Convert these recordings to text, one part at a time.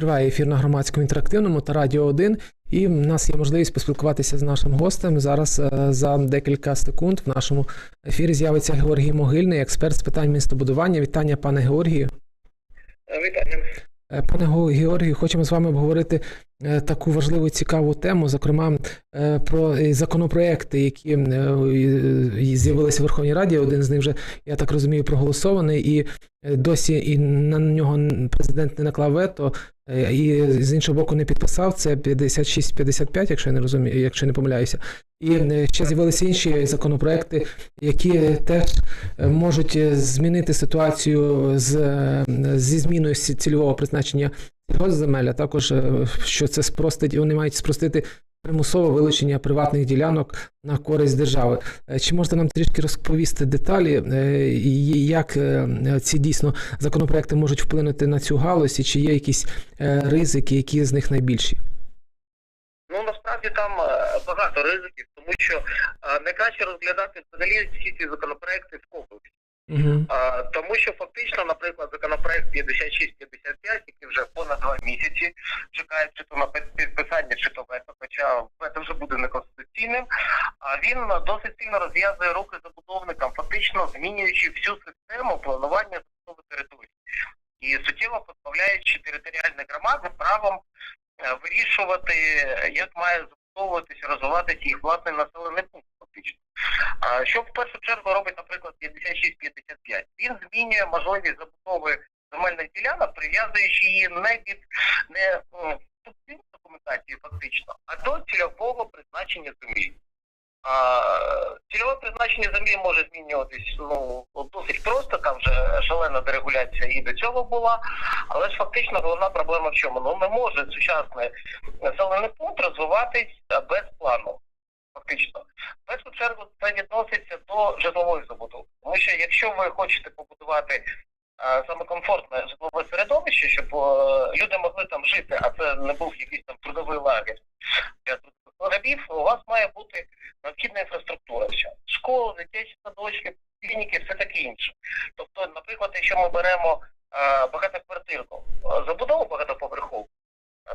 Триває ефір на громадському інтерактивному та радіо 1. І в нас є можливість поспілкуватися з нашим гостем. Зараз е, за декілька секунд в нашому ефірі з'явиться Георгій Могильний, експерт з питань містобудування. Вітання, пане Георгію. Вітання. Е, Пане Георгію, хочемо з вами обговорити е, таку важливу і цікаву тему, зокрема е, про законопроекти, які з'явилися в Верховній Раді. Один з них вже, я так розумію, проголосований, і досі і на нього президент не наклав вето, і з іншого боку не підписав. Це 56-55, якщо я не розумію, якщо я не помиляюся. І е, ще з'явилися інші законопроекти, які теж е, можуть е, змінити ситуацію з, е, зі зміною цільового призначення сільгоспземель, а також е, що це спростить, вони мають спростити примусове вилучення приватних ділянок на користь держави. Е, Чи можете нам трішки розповісти деталі, е, як е, ці дійсно законопроекти можуть вплинути на цю галузь, і чи є якісь е, ризики, які з них найбільші? Насправді там е, багато ризиків, тому що е, найкраще розглядати взагалі всі ці законопроекти в комплексі. Угу. А, Тому що фактично, наприклад, законопроект 5655, який вже понад два місяці чекає чи то на підписання, чи то вето, хоча вето вже буде неконституційним. А він досить сильно розв'язує руки забудовникам, фактично змінюючи всю систему планування забудови території і суттєво позбавляючи територіальні громади правом е, вирішувати, як має забудовуватися, розвиватися їх власний населений пункт, фактично. Що в першу чергу робить, наприклад, 56-55? Він змінює можливість забудови земельних ділянок, прив'язуючи її не від не м, документації фактично, а до цільового призначення землі. А, цільове призначення землі може змінюватись ну досить просто, там вже шалена дерегуляція і до цього була, але ж фактично головна проблема в чому? Ну не може сучасний населений пункт розвиватись без плану. Фактично, в першу чергу це відноситься до житлової забудови. Тому що якщо ви хочете побудувати е, саме комфортне житлове середовище, щоб е, люди могли там жити, а це не був якийсь там трудовий лагерь для трудових рабів, у вас має бути необхідна інфраструктура. вся. Школи, дитячі садочки, клініки, все таке інше. Тобто, наприклад, якщо ми беремо е, багатоквартирну е, забудову багатоповерхову,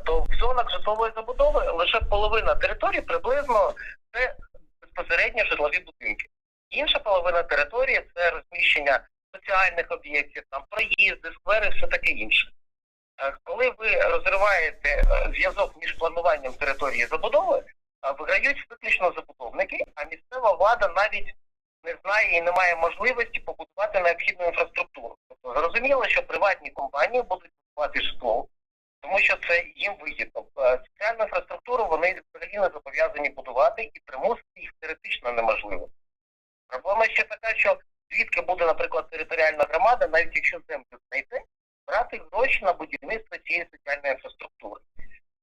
то в зонах житлової забудови лише половина території приблизно це безпосередньо житлові будинки. Інша половина території це розміщення соціальних об'єктів, там проїзди, сквери, все таке інше. Е, Коли ви розриваєте зв'язок між плануванням території забудови, виграють виключно забудовники, а місцева влада навіть не знає і не має можливості побудувати необхідну інфраструктуру. Тобто зрозуміло, що приватні компанії будуть будувати житло, тому що це їм вигідно. Е, Соціальну інфраструктуру вони взагалі не зобов'язані будувати і примусити їх теоретично неможливо. Проблема ще така, що звідки буде, наприклад, територіальна громада, навіть якщо землю знайде, брати гроші на будівництво цієї соціальної інфраструктури.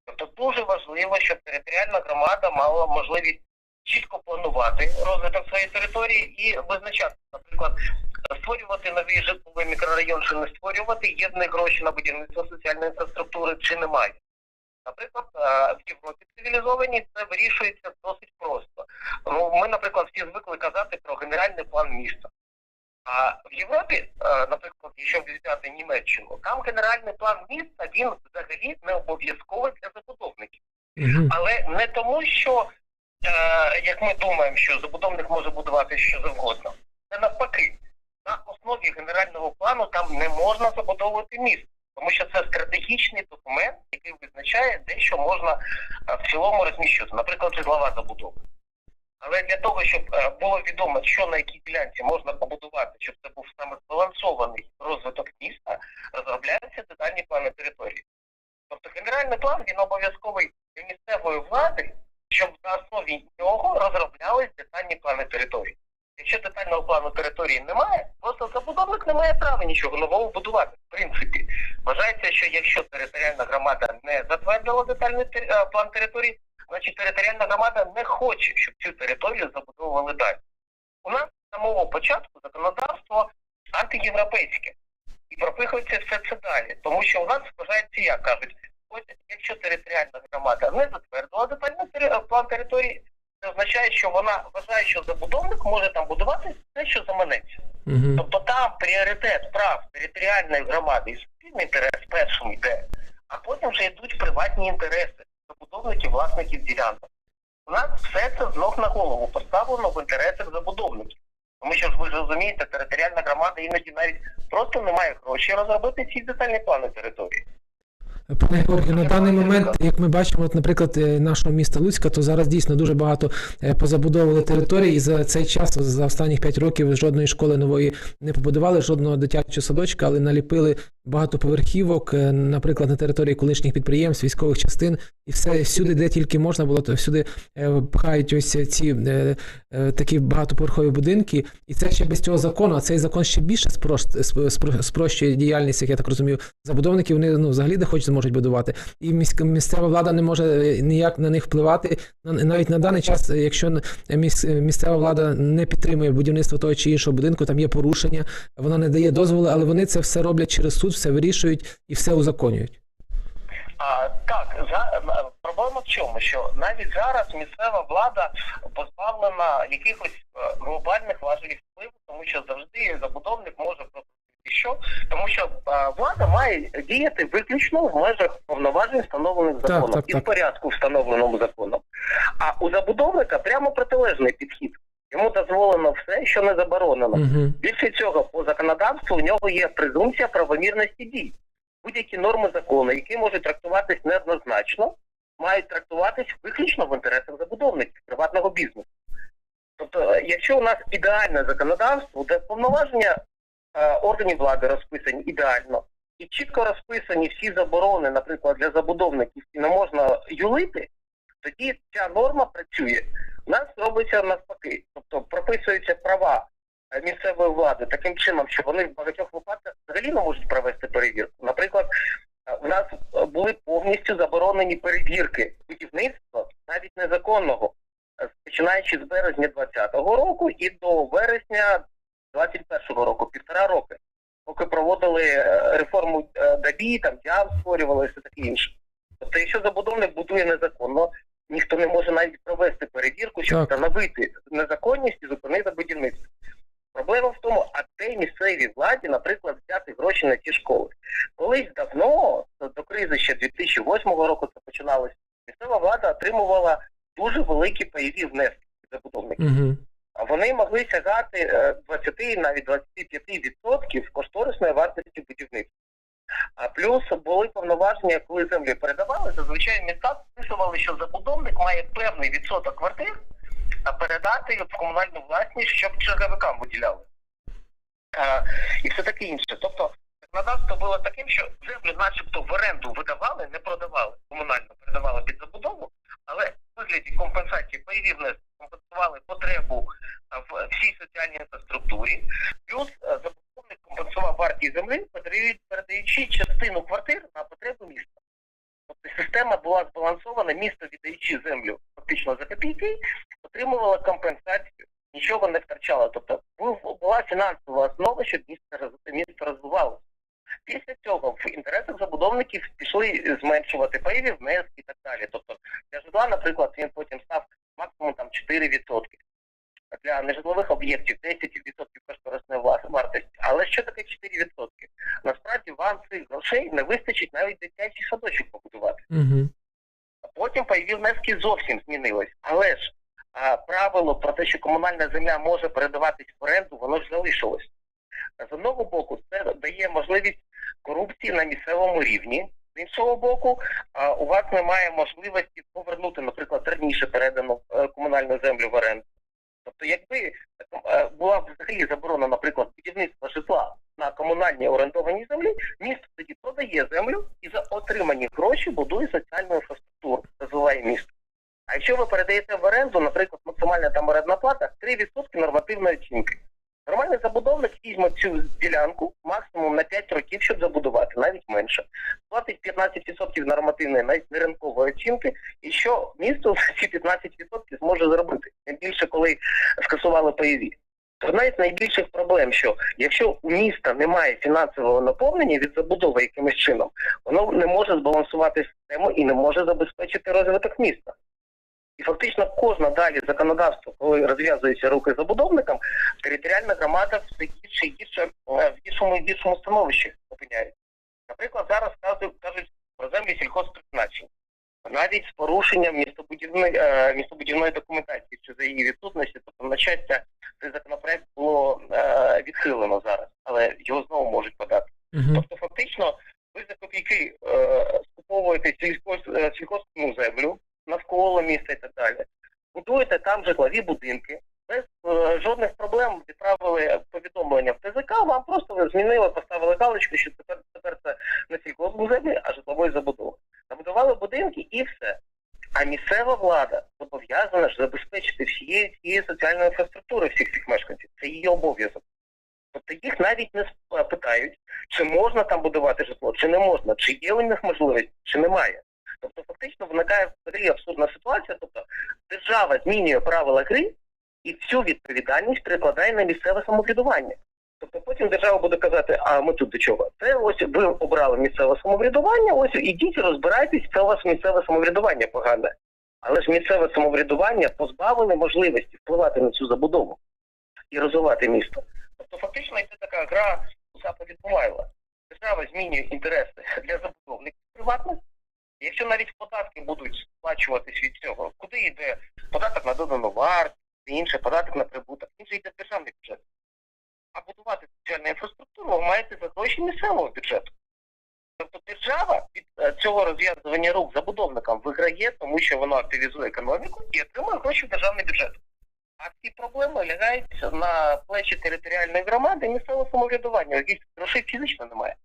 Тобто дуже важливо, щоб територіальна громада мала можливість чітко планувати розвиток своєї території і визначати, наприклад, створювати новий житловий мікрорайон чи не створювати, є в них гроші на будівництво соціальної інфраструктури чи немає. Наприклад, е, в Європі цивілізовані це вирішується досить просто. Ну, ми, наприклад, всі звикли казати про генеральний план міста. А в Європі, е, наприклад, якщо взяти Німеччину, там генеральний план міста він взагалі не обов'язковий для забудовників. Але не тому, що як ми думаємо, що забудовник може будувати що завгодно. Це навпаки, на основі генерального плану там не можна забудовувати місто, тому що це стратегічний документ, який визначає, де що можна е, в цілому розміщувати, наприклад, житлова забудова. Але для того, щоб е, було відомо, що на якій ділянці можна побудувати, щоб це був саме збалансований розвиток міста, розробляються детальні плани території. Тобто генеральний план він обов'язковий для місцевої влади, щоб на основі нього розроблялись детальні плани території. Якщо детального плану території немає, просто забудовник не має права нічого нового будувати. В принципі, вважається, що якщо територіальна громада не затвердила детальний е, план території, значить територіальна громада не хоче, щоб цю територію забудовували далі. У нас з самого початку законодавство антиєвропейське і пропихується все це далі, тому що у нас вважається, як кажуть, ось якщо територіальна громада не затвердила детальний план території, це означає, що вона вважає, що забудовник може там будувати все, що заманеться. Угу. Тобто там пріоритет прав територіальної громади і суспільний інтерес першим йде, а потім вже йдуть приватні інтереси забудовників, власників ділянок. У нас все це знов на голову поставлено в інтересах забудовників. Тому що ж ви ж розумієте, територіальна громада іноді навіть просто не має грошей розробити ці детальні плани території. Пане Георгію, на даний момент, як ми бачимо, от, наприклад, е, нашого міста Луцька, то зараз дійсно дуже багато е, позабудовували території, і за цей час, за останніх 5 років, жодної школи нової не побудували, жодного дитячого садочка, але наліпили багатоповерхівок, е, наприклад, на території колишніх підприємств, військових частин, і все всюди, де тільки можна було, то всюди е, пхають ось ці е, такі багатоповерхові будинки. І це ще без цього закону, а цей закон ще більше спрощує діяльність, як я так розумію, забудовників вони ну, взагалі де хочуть зможуть будувати. І міська місцева влада не може ніяк на них впливати. На- Навіть на даний час, якщо місцева влада не підтримує будівництво того чи іншого будинку, там є порушення, вона не дає дозволу, але вони це все роблять через суд, все вирішують і все узаконюють. А, так, за, проблема в чому? Що навіть зараз місцева влада позбавлена якихось е, глобальних важелів впливу, тому що завжди забудовник може просто що, тому що е, влада має діяти виключно в межах повноважень, встановлених Так, законом, так, і так. в порядку, встановленому законом. А у забудовника прямо протилежний підхід. Йому дозволено все, що не заборонено. Угу. Більше цього, по законодавству у нього є презумпція правомірності дій. Будь-які норми закону, які можуть трактуватись неоднозначно, мають трактуватись виключно в інтересах забудовників приватного бізнесу. Тобто, е, якщо у нас ідеальне законодавство, де повноваження е, органів влади розписані ідеально, і чітко розписані всі заборони, наприклад, для забудовників, і не можна юлити, тоді ця норма працює. У нас робиться навпаки, тобто прописуються права е, місцевої влади таким чином, що вони в багатьох випадках взагалі не можуть провести перевірку. Наприклад, е, у нас е, були повністю заборонені перевірки будівництва, навіть незаконного, е, починаючи з березня 2020 року і до вересня 2021 року, півтора роки, поки проводили е, реформу е, ДАБІ, там діам створювали і все таке інше. Тобто, якщо забудовник будує незаконно, ніхто не може навіть провести перевірку, щоб Так. встановити незаконність і зупинити будівництво. Проблема в тому, а де місцевій владі, наприклад, взяти гроші на ті школи. Колись давно, до, кризи ще 2008 року це починалося, місцева влада отримувала дуже великі пайові внески забудовників. Угу. А Вони могли сягати е, 20, навіть 25% кошторисної вартості будівництва. А плюс були повноваження, коли землі передавали, зазвичай міста списували, що забудовник має певний відсоток квартир передати в комунальну власність, щоб черговикам виділяли. І все таке інше. Тобто законодавство було таким, що землю начебто в оренду видавали, не продавали, комунально передавали під забудову, але в вигляді компенсації пайові внески компенсували потребу в всій соціальній інфраструктурі, плюс е, забудовник компенсував вартість землі, передаючи частину квартир на потреби міста. Тобто система була збалансована, місто віддаючи землю фактично за копійки, отримувало компенсацію, нічого не втрачало. Тобто була фінансова основа, щоб місто розвивалося. Після цього в інтересах забудовників пішли зменшувати пайові внески і так далі. Тобто для житла, наприклад, він потім став максимум там 4%. Для нежитлових об'єктів 10% кошторисної вартості. Але що таке 4%? Насправді вам цих грошей не вистачить навіть дитячий садочок побудувати. Угу. Потім пайові внески зовсім змінились. Але ж а, правило про те, що комунальна земля може передаватись в оренду, воно ж залишилось. З одного боку, це дає можливість корупції на місцевому рівні. З іншого боку, у вас немає можливості повернути, наприклад, раніше передану е, комунальну землю в оренду. Тобто, якби е, була б взагалі заборона, наприклад, будівництва житла на комунальній орендованій землі, місто тоді продає землю і за отримані гроші будує соціальну інфраструктуру, розвиває місто. А якщо ви передаєте в оренду, наприклад, максимальна там орендна плата 3% нормативної оцінки. Нормальний забудовник візьме цю ділянку максимум на 5 років, щоб забудувати, навіть менше. Платить 15% нормативної, навіть не ринкової оцінки, і що місто ці 15% зможе зробити. Тим більше, коли скасували пайові. Одна із найбільших проблем, що якщо у міста немає фінансового наповнення від забудови якимось чином, воно не може збалансувати систему і не може забезпечити розвиток міста. І фактично кожна далі законодавство, коли розв'язуються руки забудовникам, територіальна громада все гірше і гірше е, в гіршому і гіршому становищі опиняється. Наприклад, зараз кажуть, про землі сільхозпризначення. навіть з порушенням містобудівної, е, містобудівної документації чи за її відсутності, тобто на щастя, цей законопроект було е, відхилено зараз, але його знову можуть подати. Тобто, фактично, ви за копійки е, скуповуєте сільськос, е, сільськоспну землю навколо міста і так далі. Будуєте там житлові будинки. Без е, жодних проблем відправили повідомлення в ТЗК, вам просто змінили, поставили галочку, що тепер, тепер це не сільськоспну землі, а житлової забудови. Забудували будинки і все. А місцева влада зобов'язана ж забезпечити всієї цієї соціальної інфраструктури всіх цих мешканців. Це її обов'язок. Тобто їх навіть не сп- питають, чи можна там будувати житло, чи не можна, чи є у них можливість, чи немає. Тобто фактично виникає взагалі абсурдна ситуація. Тобто держава змінює правила гри і всю відповідальність перекладає на місцеве самоврядування. Тобто потім держава буде казати, а ми тут до чого? Це ось ви обрали місцеве самоврядування, ось ідіть розбирайтесь, це у вас місцеве самоврядування погане. Але ж місцеве самоврядування позбавлене можливості впливати на цю забудову і розвивати місто. Тобто фактично йде така гра у заповідь Бувайла. Держава змінює інтереси для забудовників приватних. Якщо навіть податки будуть сплачуватись від цього, куди йде податок на додану вартість, і інше податок на прибуток, же йде державний бюджет. А будувати соціальну інфраструктуру ви маєте за гроші місцевого бюджету. Тобто держава від е, цього розв'язування рук забудовникам виграє, тому що воно активізує економіку і отримує гроші в державний бюджет. А ці проблеми лягають на плечі територіальної громади і місцевого самоврядування, яких грошей фізично немає.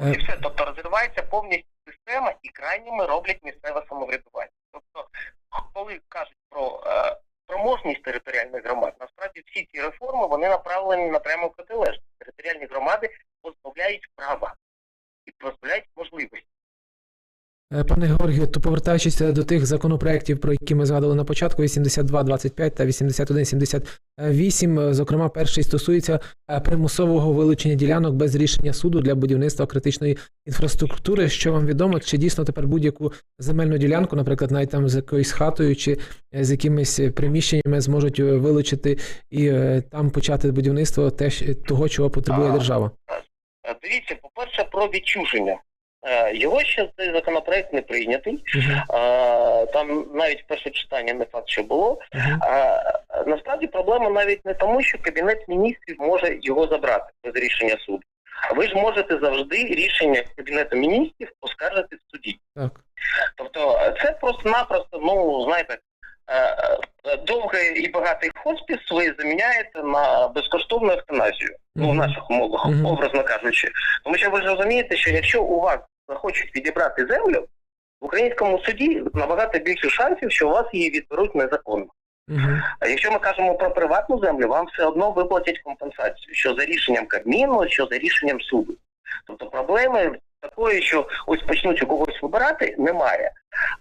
Е, І все, тобто розривається повністю система і крайніми роблять місцеве самоврядування. Тобто, коли кажуть про е, спроможність територіальних громад, насправді всі ці реформи вони направлені на прямо протилежність. Територіальні громади позбавляють права і позбавляють можливості. Е, Пане Георгію, то повертаючись е, до тих законопроєктів, про які ми згадували на початку, 8225 та 8178, е, зокрема, перший стосується примусового вилучення ділянок без рішення суду для будівництва критичної інфраструктури. Що вам відомо, чи дійсно тепер будь-яку земельну ділянку, наприклад, навіть там з якоюсь хатою чи з якимись приміщеннями зможуть вилучити і там почати будівництво теж того, чого потребує держава? Дивіться, по-перше, про відчуження. Е, Його ще цей законопроект не прийнятий. Е, Там навіть перше читання не факт, що було. А, насправді проблема навіть не тому, що Кабінет міністрів може його забрати без рішення суду. Ви ж можете завжди рішення Кабінету міністрів оскаржити в суді. Так. Тобто це просто-напросто, ну знаєте, довгий і багатий хоспіс ви заміняєте на безкоштовну евтаназію. Ну, в наших умовах, образно кажучи. Тому що ви ж розумієте, що якщо у вас захочуть відібрати землю, в українському суді набагато більше шансів, що у вас її відберуть незаконно. Мгм. А якщо ми кажемо про приватну землю, вам все одно виплатять компенсацію, що за рішенням Кабміну, що за рішенням суду. Тобто проблеми такої, що ось почнуть у когось вибирати, немає.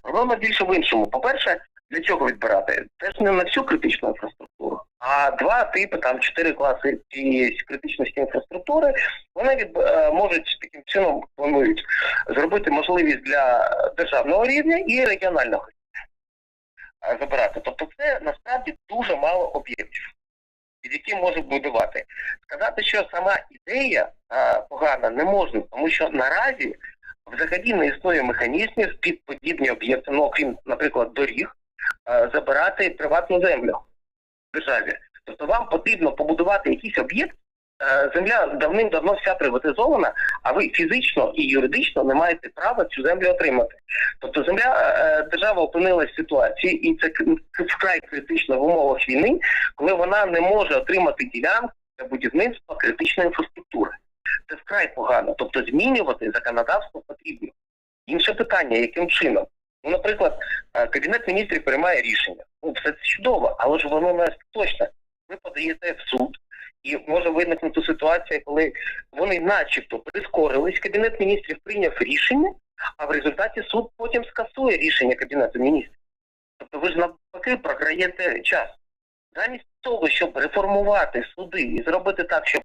Проблема більше в іншому. По-перше, для чого відбирати? Це ж не на всю критичну інфраструктуру, а два типи, там чотири класи цієї критичності інфраструктури, вони від, е, можуть таким чином планують зробити можливість для державного рівня і регіонального е, забирати. Тобто це насправді дуже мало об'єктів, під які можуть будувати. Сказати, що сама ідея е, погана не можна, тому що наразі взагалі не існує механізмів під подібні об'єкти, ну окрім, наприклад, доріг, забирати приватну землю в державі. Тобто вам потрібно побудувати якийсь об'єкт. е, Земля давним-давно вся приватизована, а ви фізично і юридично не маєте права цю землю отримати. Тобто земля е, держава опинилась в ситуації, і це вкрай критично в умовах війни, коли вона не може отримати ділянку для будівництва критичної інфраструктури. Це вкрай погано. Тобто змінювати законодавство потрібно. Інше питання, яким чином? Ну, наприклад, е, Кабінет міністрів приймає рішення. Ну, все це чудово, але ж воно не точно. Ви подаєте в суд, і може виникнути ситуація, коли вони начебто прискорились, Кабінет міністрів прийняв рішення, а в результаті суд потім скасує рішення Кабінету міністрів. Тобто ви ж навпаки програєте час. Замість того, щоб реформувати суди і зробити так, щоб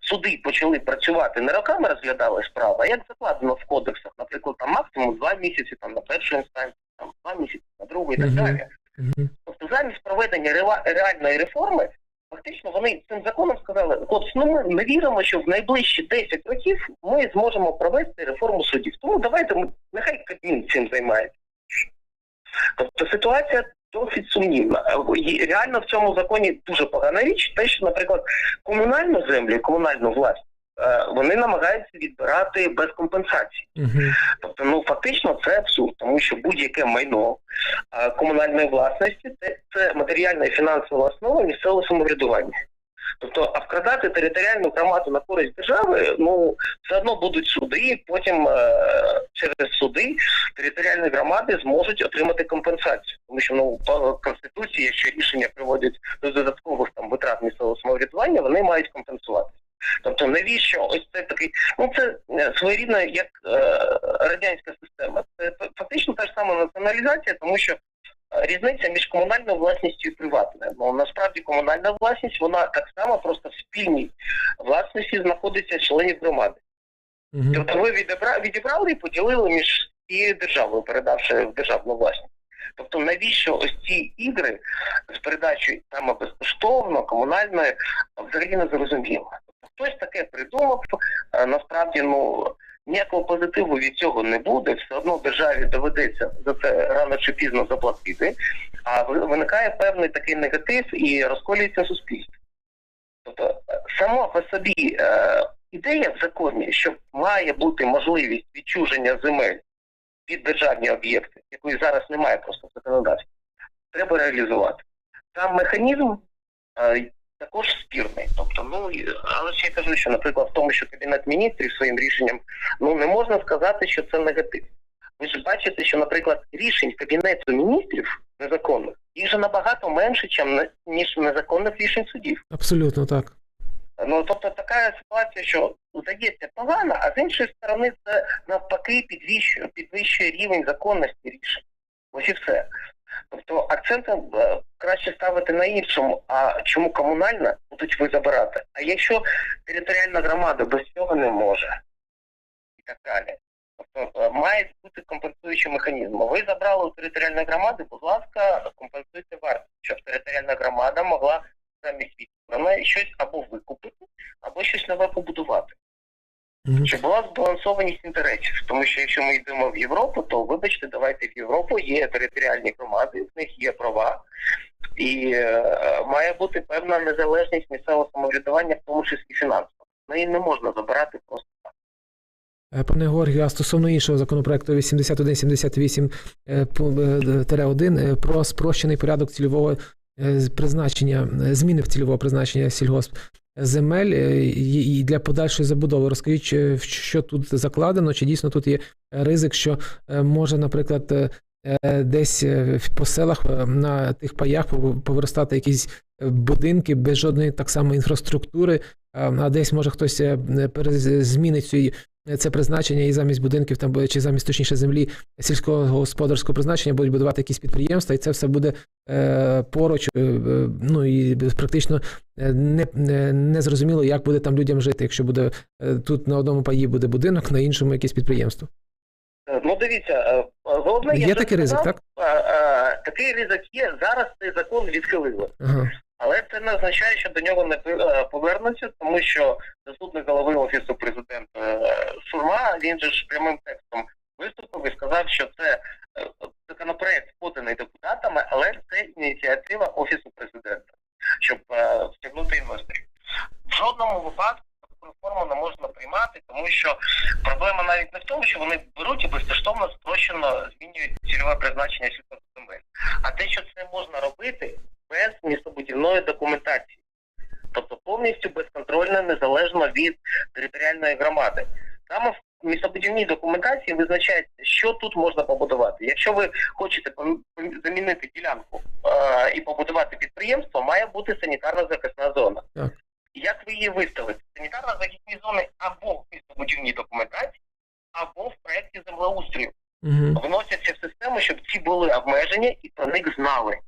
суди почали працювати, не роками розглядали справи, а як закладено в кодексах, наприклад, там максимум два місяці там на першу інстанцію, там два місяці на другу і так далі. Тобто замість проведення реальної реформи Фактично вони цим законом сказали, хлопці, ну ми не віримо, що в найближчі 10 років ми зможемо провести реформу судів. Тому давайте ми нехай Кабмін цим займається. Тобто ситуація досить сумнівна. І Реально в цьому законі дуже погана річ, те, що, наприклад, комунальну землю, комунальну власть вони намагаються відбирати без компенсації. Угу. Тобто, ну фактично це абсурд, тому що будь-яке майно е, комунальної власності це, це матеріальна і фінансова основа місцевого самоврядування. Тобто, а вкрадати територіальну громаду на користь держави, ну все одно будуть суди, і потім е, через суди територіальні громади зможуть отримати компенсацію. Тому що ну по конституції, якщо рішення приводять до додаткових там витрат місцевого самоврядування, вони мають компенсувати. Тобто, навіщо ось це такий, ну це е, своєрідна як е, радянська система. Це фактично та ж сама націоналізація, тому що е, різниця між комунальною власністю і приватною. Ну насправді комунальна власність вона так само просто в спільній власності знаходиться членів громади. Угу. Тобто ви відібрали, відібрали і поділили між цією державою, передавши в державну власність. Тобто, навіщо ось ці ігри з передачею саме безкоштовно, комунальної, взагалі не зрозуміло. Хтось таке придумав, насправді ну ніякого позитиву від цього не буде. Все одно державі доведеться за це рано чи пізно заплатити, а виникає певний такий негатив і розколюється суспільство. Тобто, е, само по собі е, ідея в законі, що має бути можливість відчуження земель під державні об'єкти, якої зараз немає просто в законодавстві, треба реалізувати. Там механізм е, також спірний. Тобто, ну але ж я кажу, що, наприклад, в тому, що кабінет міністрів своїм рішенням, ну не можна сказати, що це негатив. Ви ж бачите, що, наприклад, рішень кабінету міністрів незаконних їх же набагато менше, ніж незаконних рішень судів. Абсолютно так. Ну тобто така ситуація, що здається погано, а з іншої сторони це навпаки підвищує, підвищує рівень законності рішень. Ось і все. Тобто акцент е, краще ставити на іншому, а чому комунальна будуть ви забирати. А якщо територіальна громада без цього не може і так далі. Тобто е, мають бути компенсуючі механізми. Ви забрали у територіальної громади, будь ласка, компенсуйте вартість, щоб територіальна громада могла замість відповідно щось або викупити, або щось нове побудувати. Щоб була збалансованість інтересів. Тому що якщо ми йдемо в Європу, то вибачте, давайте в Європу є територіальні громади, в них є права, і е, має бути певна незалежність місцевого самоврядування, в тому числі фінансово. Неї не можна забирати просто. так. Е, Пане Георгію, а стосовно іншого законопроекту 8178-1 е, про спрощений порядок цільового е, призначення, е, зміни в цільового призначення сільгосп земель е, і для подальшої забудови. Розкажіть, що тут закладено, чи дійсно тут є ризик, що е, може, наприклад, е, десь по селах на тих паях пов- повиростати якісь будинки без жодної так само інфраструктури, а десь може хтось перезмінить перез- змінить цю це призначення і замість будинків там чи замість точніше землі сільського господарського призначення будуть будувати якісь підприємства, і це все буде е, поруч. Е, е, ну і практично е, не, не, не зрозуміло, як буде там людям жити, якщо буде е, тут на одному паї буде будинок, на іншому якесь підприємство. Е, Ну дивіться, головне Є такий ризик, так? Такий ризик є. Зараз цей закон відхилили. Ага. Але це не означає, що до нього не е, повернуться, тому що заступник голови офісу президента е, Шурма він же ж прямим текстом виступив і сказав, що це е, законопроект поданий депутатами, але це ініціатива офісу президента, щоб втягнути інвесторів. В жодному випадку таку реформу не можна приймати, тому що проблема навіть не в тому, що вони беруть і безкоштовно спрощено змінюють цільове призначення сільськогосподарських а те, що це можна робити без містобудівної документації, тобто повністю безконтрольно, незалежно від територіальної громади. Саме в містобудівній документації визначається, що тут можна побудувати. Якщо ви хочете замінити ділянку е- і побудувати підприємство, має бути санітарна захисна зона. Так. Як ви її виставите? Санітарно захисні зони або в містобудівній документації, або в проєкті землеустрою Угу. вносяться в систему, щоб ці були обмеження і про них знали.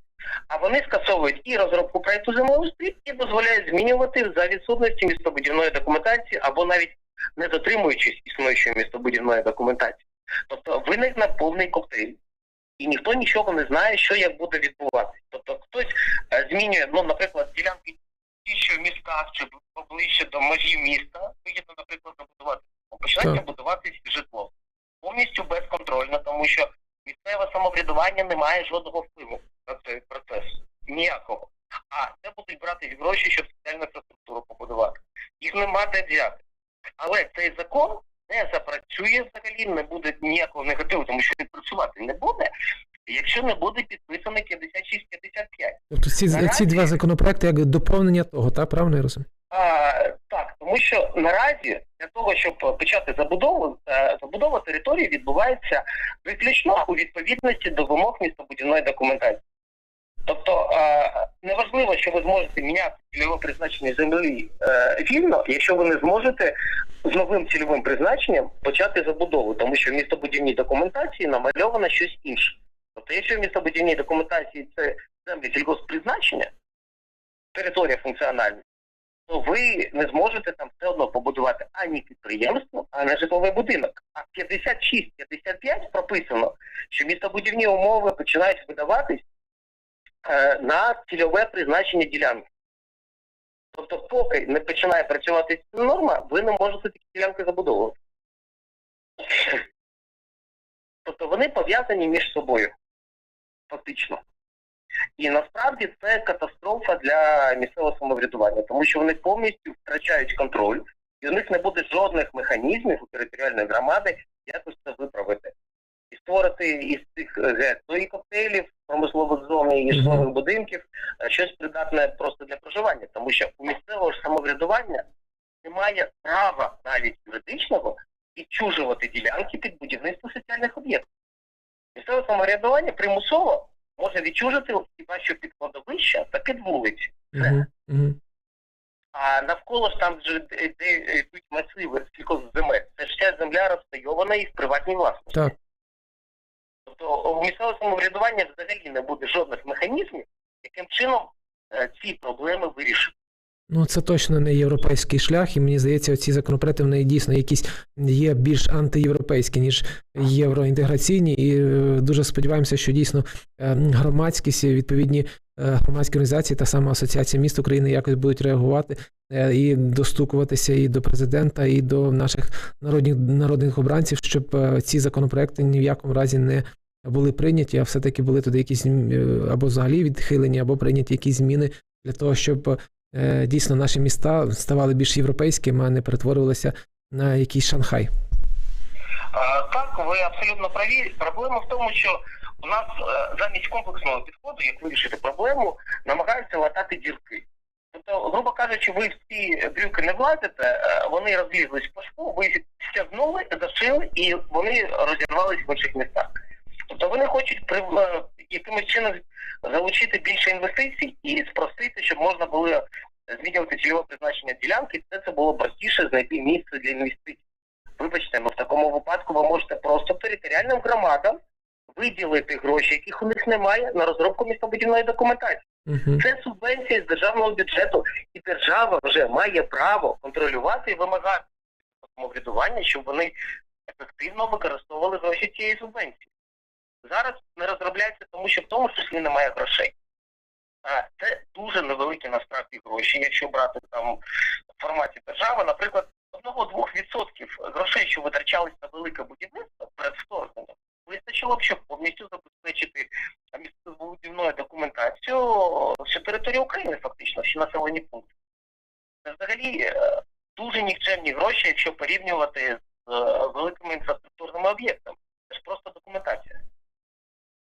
Вони скасовують і розробку проекту землеустрій, і дозволяють змінювати за відсутності містобудівної документації або навіть не дотримуючись існуючої містобудівної документації. Тобто виникне повний коктейль. І ніхто нічого не знає, що як буде відбуватися. Тобто хтось е, змінює, ну, наприклад, ділянки що в містах чи поближче до межі міста, вигідно, наприклад, забудувати, починається будуватись житло. Повністю безконтрольно, тому що місцеве самоврядування не має жодного впливу на цей процес. Ніякого. А це будуть брати гроші, щоб соціальну інфраструктуру побудувати. Їх нема де взяти. Але цей закон не запрацює взагалі, не буде ніякого негативу, тому що він працювати не буде, якщо не буде підписаний 56-55. Тобто ці, Наразі- ці два законопроекти як доповнення того, так? Правильно я розумію? А, так, тому що наразі для того, щоб почати забудову, е, забудова території відбувається виключно у відповідності до вимог містобудівної документації. Тобто е, неважливо, що ви зможете міняти цільове призначення землі е, вільно, якщо ви не зможете з новим цільовим призначенням почати забудову, тому що в містобудівній документації намальовано щось інше. Тобто, якщо в містобудівній документації це землі сільгоспризначення, територія функціональна, то ви не зможете там все одно побудувати ані підприємство, ані житловий будинок. А в 56-55 прописано, що містобудівні умови починають видаватись на цільове призначення ділянки. Тобто, поки не починає працювати ця норма, ви не можете такі ділянки забудовувати. Тобто вони пов'язані між собою, фактично. І насправді це катастрофа для місцевого самоврядування, тому що вони повністю втрачають контроль, і у них не буде жодних механізмів у територіальної громади якось це виправити. Створити із цих е, ГЕС, і коктейлів, промислових зон і житлових будинків е, щось придатне просто для проживання, тому що у місцевого ж самоврядування немає права навіть юридичного відчужувати ділянки під будівництво соціальних об'єктів. Місцеве самоврядування примусово може відчужити хіба що під кладовища та під вулиці. А навколо ж там же де, де йдуть масиви сільхозземель. Це ж вся земля розпайована і в приватній власності. Так. Тобто у місцевого самоврядування взагалі не буде жодних механізмів, яким чином е, ці проблеми вирішити. Ну, це точно не європейський шлях, і мені здається, ці законопроекти вони дійсно якісь є більш антиєвропейські, ніж євроінтеграційні. І е, дуже сподіваємося, що дійсно е, громадськість, відповідні громадські організації та сама Асоціація міст України якось будуть реагувати і достукуватися і до президента, і до наших народних народних обранців, щоб ці законопроекти ні в якому разі не були прийняті, а все-таки були туди якісь е, або взагалі відхилені, або прийняті якісь зміни для того, щоб е, дійсно наші міста ставали більш європейськими, а не перетворювалися на якийсь Шанхай. Так, ви абсолютно праві. Проблема в тому, що у нас е, замість комплексного підходу, як вирішити проблему, намагаються латати дірки. Тобто, грубо кажучи, ви в ці брюки не влазите, вони розлізлись по шву, ви стягнули, зашили, і вони розірвались в інших містах. Тобто вони хочуть при, е, якимось чином залучити більше інвестицій і спростити, щоб можна було змінювати цільове призначення ділянки, це, це було простіше знайти місце для інвестицій. Вибачте, ну в такому випадку ви можете просто територіальним громадам виділити гроші, яких у них немає, на розробку містобудівної документації. Угу. Це субвенція з державного бюджету, і держава вже має право контролювати і вимагати самоврядування, щоб вони ефективно використовували гроші цієї субвенції. Зараз не розробляється, тому що в тому числі немає грошей. А це дуже невеликі насправді гроші, якщо брати там в форматі держави, наприклад, 1-2% грошей, що витрачались на велике будівництво перед вторгненням, вистачило б, щоб повністю забезпечити містобудівною документацію всю територію України, фактично, всі населені пункти. Це взагалі е, дуже нікчемні гроші, якщо порівнювати з е, великими інфраструктурними об'єктами. Це ж просто документація.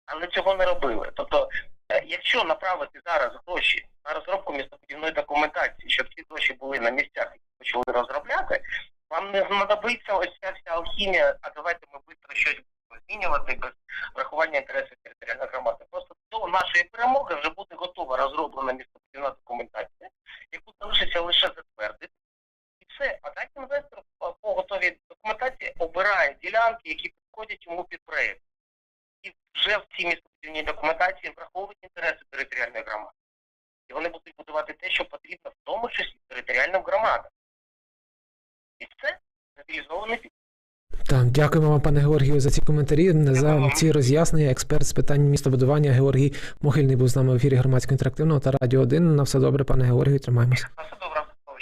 Але цього не робили. Тобто, е, якщо направити зараз гроші на розробку містобудівної документації, щоб ці гроші були на місцях і почали розробляти, вам не знадобиться ось ця вся алхімія, а давайте ми швидко щось будемо змінювати без врахування інтересів територіальної громади. Просто до нашої перемоги вже буде готова розроблена містобудівна документація, яку залишиться лише затвердити. І все, а далі інвестор по по готовій документації обирає ділянки, які підходять йому під проєкт. І вже в цій містобудівній документації враховують інтереси територіальної громади. І вони будуть будувати те, що потрібно, в тому числі територіальним громадам. І це цивілізований підхід. Так, дякуємо Георгію, за ці коментарі, за ці роз'яснення. Експерт з питань містобудування Георгій Могильний був з нами в ефірі громадського інтерактивного та радіо 1. На все добре, пане Георгію, тримаємося.